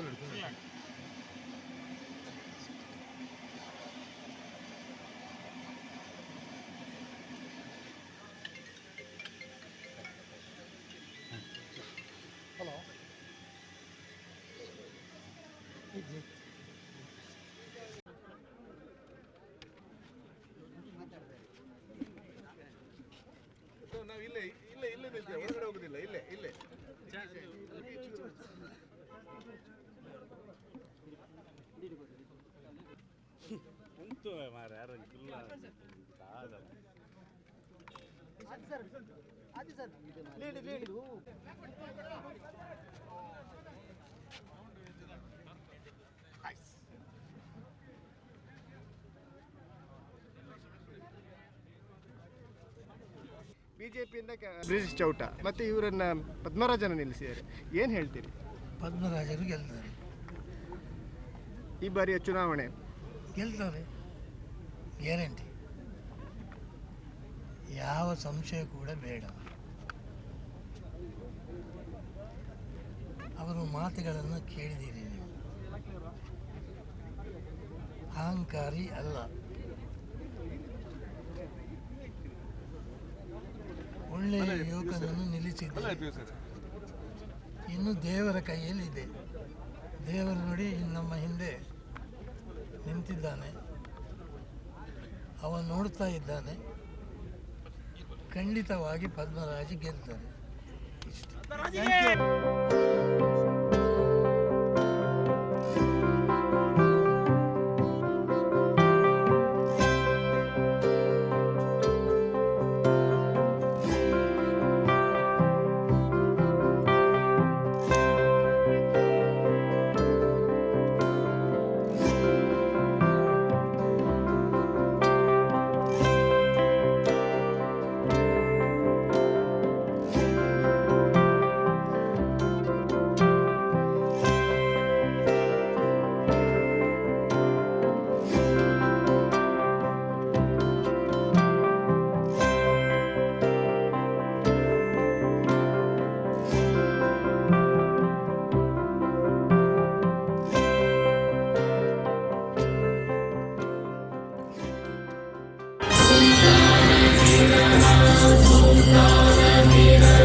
எடுக்கல எடுக்கல ஹலோ ಇಲ್ಲ ಇಲ್ಲ ಇಲ್ಲ ಇಲ್ಲ ಇಲ್ಲ ಇಲ್ಲ ಇಲ್ಲ ಉಂಟು ಮಾರ ಯಾರು ಇಲ್ಲ. ಆಗಲ್ಲ ಬಿಜೆಪಿಯಿಂದ ಬ್ರಿಜ್ ಚೌಟ ಮತ್ತೆ ಇವರನ್ನ ಪದ್ಮರಾಜನ ನಿಲ್ಲಿಸಿದ್ದಾರೆ. ಏನು ಹೇಳ್ತೀರಿ? ಪದ್ಮರಾಜರು ಗೆಲ್ತಾರೆ. ಈ ಬಾರಿಯ ಚುನಾವಣೆ. ಗೆಲ್ತಾರೆ. ಗ್ಯಾರಂಟಿ. ಯಾವ ಸಂಶಯ ಕೂಡ ಬೇಡ. ಅವರು ಮಾತುಗಳನ್ನು ಕೇಳಿದ್ದೀರಿ ನೀವು. ಅಹಂಕಾರಿ ಅಲ್ಲ. ಒಳ್ಳೆಯ ಯುವಕನನ್ನು ನಿಲ್ಲಿಸಿದ್ದಾರೆ. ಇನ್ನು ದೇವರ ಕೈಯಲ್ಲಿದೆ. ದೇವರು ನೋಡಿ ನಮ್ಮ ಹಿಂದೆ ನಿಂತಿದ್ದಾನೆ. ಅವನು ನೋಡ್ತಾ ಇದ್ದಾನೆ ಖಂಡಿತವಾಗಿ ಪದ್ಮರಾಜ್ you. Santa Maria,